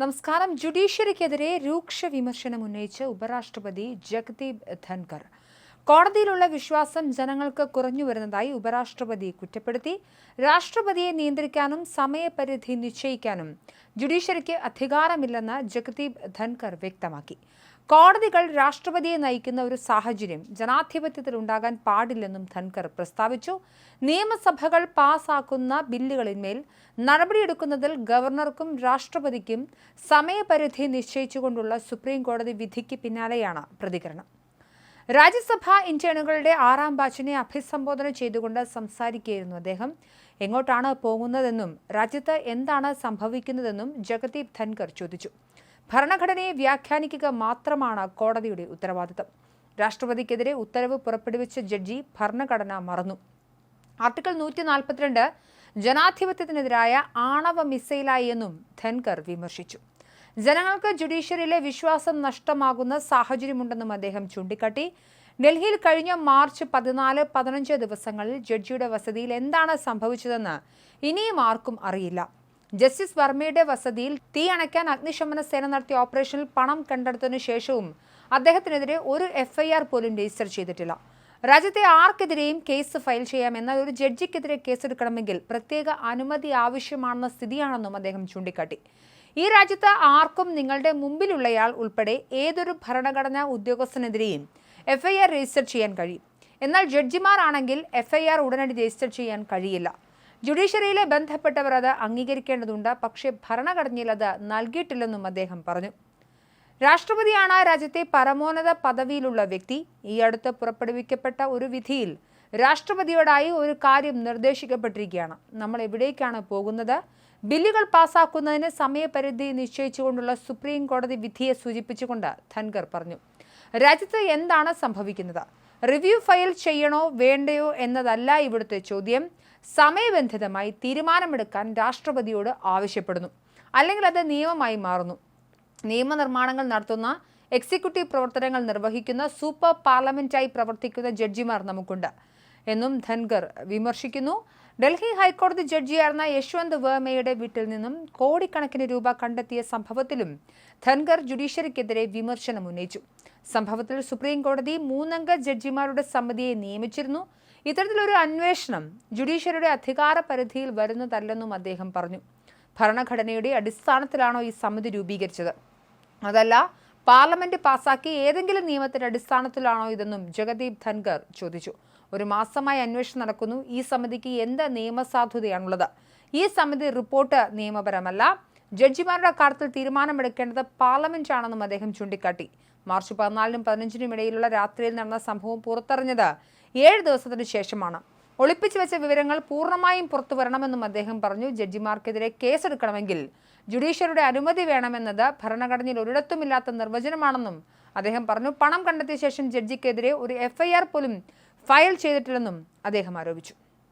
നമസ്കാരം. ജുഡീഷ്യറിക്കെതിരെ രൂക്ഷ വിമർശനം ഉന്നയിച്ച് ഉപരാഷ്ട്രപതി ജഗദീപ് ധൻകർ കോടതിയിലുള്ള വിശ്വാസം ജനങ്ങൾക്ക് കുറഞ്ഞു വരുന്നതായി ഉപരാഷ്ട്രപതി കുറ്റപ്പെടുത്തി. രാഷ്ട്രപതിയെ നിയന്ത്രിക്കാനും സമയപരിധി നിശ്ചയിക്കാനും ജുഡീഷ്യറിക്ക് അധികാരമില്ലെന്ന് ജഗദീപ് ധൻകർ വ്യക്തമാക്കി. കോടതികൾ രാഷ്ട്രപതിയെ നയിക്കുന്ന ഒരു സാഹചര്യം ജനാധിപത്യത്തിൽ ഉണ്ടാകാൻ പാടില്ലെന്നും ധൻകർ പ്രസ്താവിച്ചു. നിയമസഭകൾ പാസാക്കുന്ന ബില്ലുകളിന്മേൽ നടപടിയെടുക്കുന്നതിൽ ഗവർണർക്കും രാഷ്ട്രപതിക്കും സമയപരിധി നിശ്ചയിച്ചുകൊണ്ടുള്ള സുപ്രീം കോടതി വിധിക്ക് പിന്നാലെയാണ് പ്രതികരണം. രാജ്യസഭാ ഇന്റേണുകളുടെ ആറാം ബാച്ചിനെ അഭിസംബോധന ചെയ്തുകൊണ്ട് സംസാരിക്കുകയായിരുന്നു അദ്ദേഹം. എങ്ങോട്ടാണ് പോകുന്നതെന്നും രാജ്യത്ത് എന്താണ് സംഭവിക്കുന്നതെന്നും ജഗദീപ് ധൻകർ ചോദിച്ചു. ഭരണഘടനയെ വ്യാഖ്യാനിക്കുക മാത്രമാണ് കോടതിയുടെ ഉത്തരവാദിത്തം. രാഷ്ട്രപതിക്കെതിരെ ഉത്തരവ് പുറപ്പെടുവിച്ച ജഡ്ജി ഭരണഘടന മറന്നു. ആർട്ടിക്കിൾ നൂറ്റി നാൽപ്പത്തിരണ്ട് ജനാധിപത്യത്തിനെതിരായ ആണവ മിസൈലായി എന്നും ധൻകർ വിമർശിച്ചു. ജനങ്ങൾക്ക് ജുഡീഷ്യറിയിലെ വിശ്വാസം നഷ്ടമാകുന്ന സാഹചര്യമുണ്ടെന്നും അദ്ദേഹം ചൂണ്ടിക്കാട്ടി. ഡൽഹിയിൽ കഴിഞ്ഞ മാർച്ച് പതിനാല് പതിനഞ്ച് ദിവസങ്ങളിൽ ജഡ്ജിയുടെ വസതിയിൽ എന്താണ് സംഭവിച്ചതെന്ന് ഇനിയും ആർക്കും അറിയില്ല. ജസ്റ്റിസ് വർമ്മയുടെ വസതിയിൽ തീ അണയ്ക്കാൻ അഗ്നിശമന സേന നടത്തിയ ഓപ്പറേഷനിൽ പണം കണ്ടെടുത്തതിനു ശേഷവും അദ്ദേഹത്തിനെതിരെ ഒരു എഫ്ഐആർ പോലും രജിസ്റ്റർ ചെയ്തിട്ടില്ല. രാജ്യത്തെ ആർക്കെതിരെയും കേസ് ഫയൽ ചെയ്യാം എന്നാൽ ഒരു ജഡ്ജിക്കെതിരെ കേസെടുക്കണമെങ്കിൽ പ്രത്യേക അനുമതി ആവശ്യമാണെന്ന സ്ഥിതിയാണെന്നും അദ്ദേഹം ചൂണ്ടിക്കാട്ടി. ഈ രാജ്യത്ത് ആർക്കും നിങ്ങളുടെ മുമ്പിലുള്ളയാൾ ഉൾപ്പെടെ ഏതൊരു ഭരണഘടനാ ഉദ്യോഗസ്ഥനെതിരെയും എഫ്ഐആർ രജിസ്റ്റർ ചെയ്യാൻ കഴിയും. എന്നാൽ ജഡ്ജിമാരാണെങ്കിൽ എഫ്ഐആർ ഉടനടി രജിസ്റ്റർ ചെയ്യാൻ കഴിയില്ല. ജുഡീഷ്യറിയിലെ ബന്ധപ്പെട്ടവർ അത് അംഗീകരിക്കേണ്ടതുണ്ട്. പക്ഷേ ഭരണഘടനയിൽ അത് നൽകിയിട്ടില്ലെന്നും അദ്ദേഹം പറഞ്ഞു. രാഷ്ട്രപതിയാണ് രാജ്യത്തെ പരമോന്നത പദവിയിലുള്ള വ്യക്തി. ഈ അടുത്ത് പുറപ്പെടുവിക്കപ്പെട്ട ഒരു വിധിയിൽ രാഷ്ട്രപതിയോടായി ഒരു കാര്യം നിർദ്ദേശിക്കപ്പെട്ടിരിക്കുകയാണ്. നമ്മൾ എവിടേക്കാണ് പോകുന്നത്? ബില്ലുകൾ പാസാക്കുന്നതിന് സമയപരിധി നിശ്ചയിച്ചുകൊണ്ടുള്ള സുപ്രീം കോടതി വിധിയെ സൂചിപ്പിച്ചുകൊണ്ട് ധൻകർ പറഞ്ഞു. രാജ്യത്ത് എന്താണ് സംഭവിക്കുന്നത്? റിവ്യൂ ഫയൽ ചെയ്യണോ വേണ്ടയോ എന്നതല്ല ഇവിടുത്തെ ചോദ്യം. സമയബന്ധിതമായി തീരുമാനമെടുക്കാൻ രാഷ്ട്രപതിയോട് ആവശ്യപ്പെടുന്നു. അല്ലെങ്കിൽ അത് നിയമമായി മാറുന്നു. നിയമനിർമ്മാണങ്ങൾ നടത്തുന്ന എക്സിക്യൂട്ടീവ് പ്രവർത്തനങ്ങൾ നിർവഹിക്കുന്ന സൂപ്പർ പാർലമെന്റായി പ്രവർത്തിക്കുന്ന ജഡ്ജിമാർ നമുക്കുണ്ട്. എന്നും ധൻഗർ വിമർശിക്കുന്നു. ഡൽഹി ഹൈക്കോടതി ജഡ്ജിയായിരുന്ന യശ്വന്ത് വേർമയുടെ വീട്ടിൽ നിന്നും കോടിക്കണക്കിന് രൂപ കണ്ടെത്തിയ സംഭവത്തിലും ധൻഗർ ജുഡീഷ്യറിക്കെതിരെ വിമർശനം ഉന്നയിച്ചു. സംഭവത്തിൽ സുപ്രീം കോടതി മൂന്നംഗ ജഡ്ജിമാരുടെ സമിതിയെ നിയമിച്ചിരുന്നു. ഇത്തരത്തിലൊരു അന്വേഷണം ജുഡീഷ്യറിയുടെ അധികാര പരിധിയിൽ വരുന്നതല്ലെന്നും അദ്ദേഹം പറഞ്ഞു. ഭരണഘടനയുടെ അടിസ്ഥാനത്തിലാണോ ഈ സമിതി രൂപീകരിച്ചത്? അതല്ല പാർലമെന്റ് പാസാക്കിയ ഏതെങ്കിലും നിയമത്തിന്റെ അടിസ്ഥാനത്തിലാണോ ഇതെന്നും ജഗദീപ് ധൻഗർ ചോദിച്ചു. ഒരു മാസമായി അന്വേഷണം നടക്കുന്നു. ഈ സമിതിക്ക് എന്ത് നിയമസാധുതയാണുള്ളത്? ഈ സമിതി റിപ്പോർട്ട് നിയമപരമല്ല. ജഡ്ജിമാരുടെ കാര്യത്തിൽ തീരുമാനമെടുക്കേണ്ടത് പാർലമെന്റ് ആണെന്നും അദ്ദേഹം ചൂണ്ടിക്കാട്ടി. മാർച്ച് പതിനാലിനും പതിനഞ്ചിനും ഇടയിലുള്ള രാത്രിയിൽ നടന്ന സംഭവം പുറത്തറിഞ്ഞത് ഏഴ് ദിവസത്തിന് ശേഷമാണ്. ഒളിപ്പിച്ചു വെച്ച വിവരങ്ങൾ പൂർണമായും പുറത്തു വരണമെന്നും അദ്ദേഹം പറഞ്ഞു. ജഡ്ജിമാർക്കെതിരെ കേസെടുക്കണമെങ്കിൽ ജുഡീഷ്യറിയുടെ അനുമതി വേണമെന്നത് ഭരണഘടനയിൽ ഒരിടത്തുമില്ലാത്ത നിർവചനമാണെന്നും അദ്ദേഹം പറഞ്ഞു. പണം കണ്ടെത്തിയ ശേഷം ജഡ്ജിക്കെതിരെ ഒരു എഫ്ഐആർ പോലും ഫയൽ ചെയ്തിട്ടില്ലെന്നും അദ്ദേഹം ആരോപിച്ചു